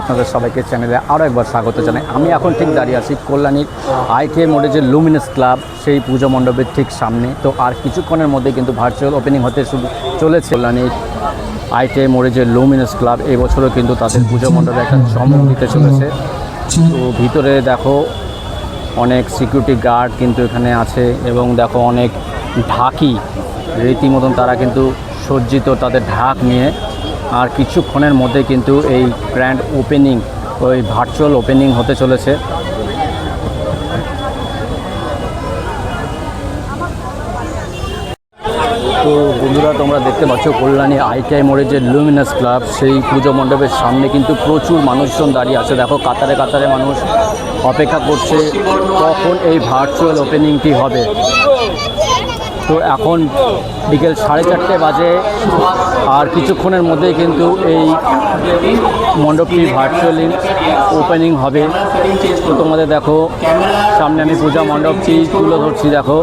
আপনাদের সবাইকে চ্যানেলে আরও একবার স্বাগত জানাই। আমি এখন ঠিক দাঁড়িয়ে আছি কল্যাণীর আইটিআই মোড়ে যে লুমিনাস ক্লাব সেই পুজো মণ্ডপের ঠিক সামনে। তো আর কিছুক্ষণের মধ্যে কিন্তু ভার্চুয়াল ওপেনিং হতে শুরু চলেছে। কল্যাণীর আইটিআই মোড়ে যে লুমিনাস ক্লাব এই বছরও কিন্তু তাদের পুজো মণ্ডপে একটা চমক দিতে চলেছে। তো ভিতরে দেখো অনেক সিকিউরিটি গার্ড কিন্তু এখানে আছে এবং দেখো অনেক ঢাকি। রীতিমতন তারা কিন্তু সজ্জিত তাদের ঢাক নিয়ে আর কিছুক্ষণের মধ্যে কিন্তু এই গ্র্যান্ড ওপেনিং ওই ভার্চুয়াল ওপেনিং হতে চলেছে। তো বন্ধুরা, তোমরা দেখতে পাচ্ছ কল্যাণী আইটিআই মোড়ে যে লুমিনাস ক্লাব সেই পুজো মণ্ডপের সামনে কিন্তু প্রচুর মানুষজন দাঁড়িয়ে আছে। দেখো, কাতারে কাতারে মানুষ অপেক্ষা করছে কখন এই ভার্চুয়াল ওপেনিংটি হবে। তো এখন বিকেল সাড়ে চারটে বাজে। আর কিছুক্ষণের মধ্যেই কিন্তু এই মণ্ডপটি ভার্চুয়ালি ওপেনিং হবে। তো তোমাদের দেখো, সামনে আমি পূজা মণ্ডপটি তুলে ধরছি, দেখো।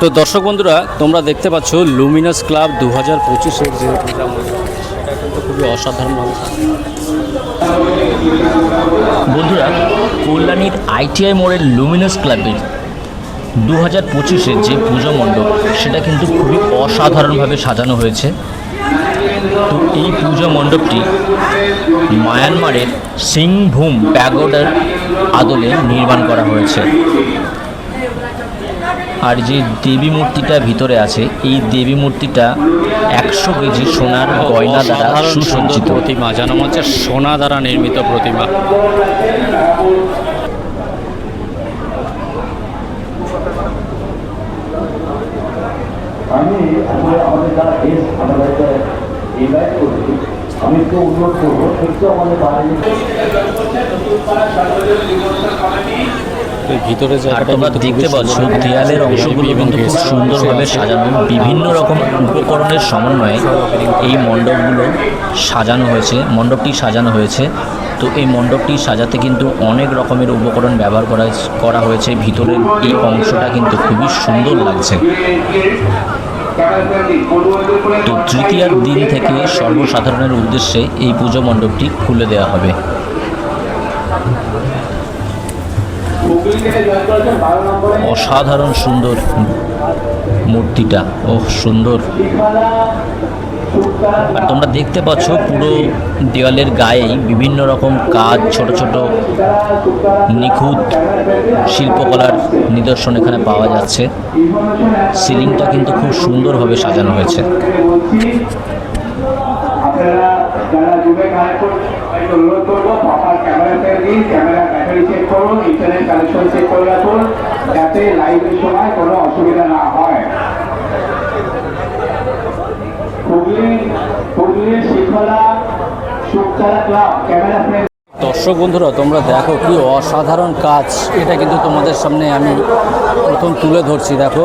তো দর্শক বন্ধুরা, তোমরা দেখতে পাচ্ছ লুমিনাস ক্লাব দু হাজার পঁচিশের যে কিন্তু খুবই অসাধারণ বন্ধুরা, কল্যাণীর আইটিআই মোড়ের লুমিনাস ক্লাবের দু হাজার পঁচিশের যে পুজো মণ্ডপ, সেটা কিন্তু খুবই অসাধারণভাবে সাজানো হয়েছে। তো এই পুজো মণ্ডপটি মায়ানমারের সিংভূম প্যাগোডার আদলে নির্মাণ করা হয়েছে। আর যে দেবী মূর্তিটা ভিতরে আছে এই দেবী মূর্তিটা একশো কেজি সোনার গয়না দ্বারা সুসজ্জিত। প্রতিমা যেন হচ্ছে সোনা দ্বারা নির্মিত প্রতিমা। আমি আমাদের যারা গেস্ট আমরা ইনভাইট করছি আমি একটু অনুরোধ করব আমাদের বাইরে ভিতরে তোমরা দেখতে পাচ্ছ দেয়ালের অংশগুলো কিন্তু খুব সুন্দরভাবে সাজানো বিভিন্ন রকম উপকরণের সমন্বয়ে এই মণ্ডপগুলো সাজানো হয়েছে মণ্ডপটি সাজানো হয়েছে। তো এই মণ্ডপটি সাজাতে কিন্তু অনেক রকমের উপকরণ ব্যবহার করা করা হয়েছে। ভিতরের এই অংশটা কিন্তু খুবই সুন্দর লাগছে। তো তৃতীয়ার দিন থেকে সর্বসাধারণের উদ্দেশ্যে এই পুজো মণ্ডপটি খুলে দেওয়া হবে। অসাধারণ সুন্দর মূর্তিটা। ও সুন্দর। আর তোমরা দেখতে পাচ্ছ পুরো দেওয়ালের গায়েই বিভিন্ন রকম কাজ, ছোট ছোট নিখুঁত শিল্পকলার নিদর্শন এখানে পাওয়া যাচ্ছে। সিলিংটা কিন্তু খুব সুন্দরভাবে সাজানো হয়েছে। যারা জুমে কানেক্ট সবাইকে অনুরোধ করব প্রপার ক্যামেরা সেট দিন ক্যামেরা ব্যাটারি চেক করুন ইন্টারনেট কানেকশন চেক করে রাখুন, যাতে লাইভের সময় কোনো অসুবিধা না হয়। দর্শক বন্ধুরা, তোমরা দেখো কি অসাধারণ কাজ। এটা কিন্তু তোমাদের সামনে আমি প্রথম তুলে ধরছি, দেখো।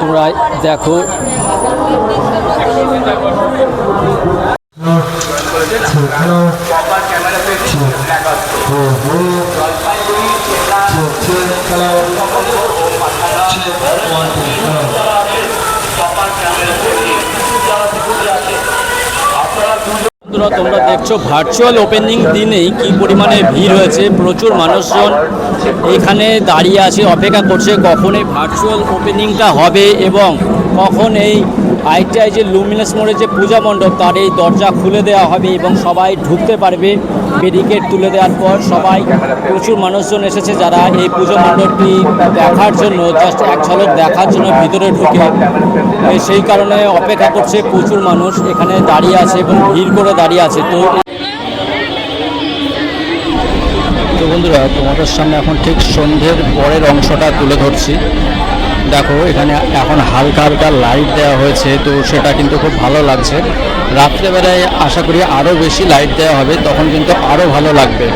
তোমরা দেখা তোমরা দেখছ ভার্চুয়াল ওপেনিং দিনেই কি পরিমাণে ভিড় হয়েছে, প্রচুর মানুষজন এখানে দাঁড়িয়ে আছে, অপেক্ষা করছে কখন এই ভার্চুয়াল ওপেনিংটা হবে এবং কখন এই আইটিআই যে লুমিনাস মোড়ে যে পূজা মণ্ডপ, তার এই দরজা খুলে দেওয়া হবে এবং সবাই ঢুকতে পারবে। ব্যারিকেড তুলে দেওয়ার পর সবাই, প্রচুর মানুষজন এসেছে যারা এই পুজো মণ্ডপটি দেখার জন্য জাস্ট এক ঝলক দেখার জন্য ভিতরে ঢুকে। সেই কারণে অপেক্ষা করছে প্রচুর মানুষ, এখানে দাঁড়িয়ে আছে এবং ভিড় করে দাঁড়িয়ে আছে। তো তো বন্ধুরা, তোমাদের সামনে এখন ঠিক সন্ধ্যের পরের অংশটা তুলে ধরছি। দেখো, এখানে এখন হালকা হালকা লাইট দেওয়া হয়েছে, তো সেটা কিন্তু খুব ভালো লাগছে। রাত্রেবেলায় আশা করি আরও বেশি লাইট দেওয়া হবে, তখন কিন্তু আরও ভালো লাগবে।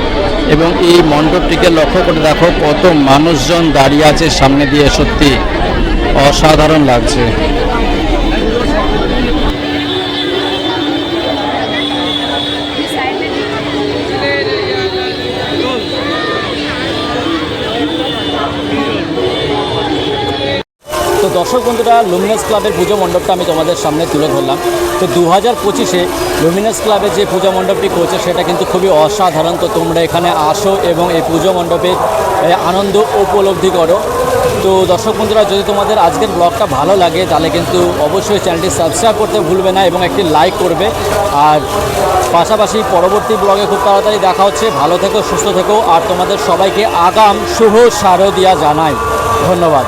এবং এই মণ্ডপটিকে লক্ষ্য করে দেখো, কত মানুষজন দাঁড়িয়ে আছে সামনে দিয়ে, সত্যি অসাধারণ লাগছে। দর্শক বন্ধুরা লুমিনাস ক্লাবের পুজো মণ্ডপটা আমি তোমাদের সামনে তুলে ধরলাম। তো দু হাজার পঁচিশে লুমিনাস ক্লাবে যে পুজো মণ্ডপটি করছে, সেটা কিন্তু খুবই অসাধারণ। তো তোমরা এখানে আসো এবং এই পুজো মণ্ডপে আনন্দ উপলব্ধি করো। তো দর্শক বন্ধুরা, যদি তোমাদের আজকের ব্লগটা ভালো লাগে, তাহলে কিন্তু অবশ্যই চ্যানেলটি সাবস্ক্রাইব করতে ভুলবে না এবং একটি লাইক করবে। আর পাশাপাশি পরবর্তী ব্লগে খুব তাড়াতাড়ি দেখা হচ্ছে। ভালো থেকো, সুস্থ থেকো। আর তোমাদের সবাইকে আগাম শুভ শারদিয়া জানাই। ধন্যবাদ।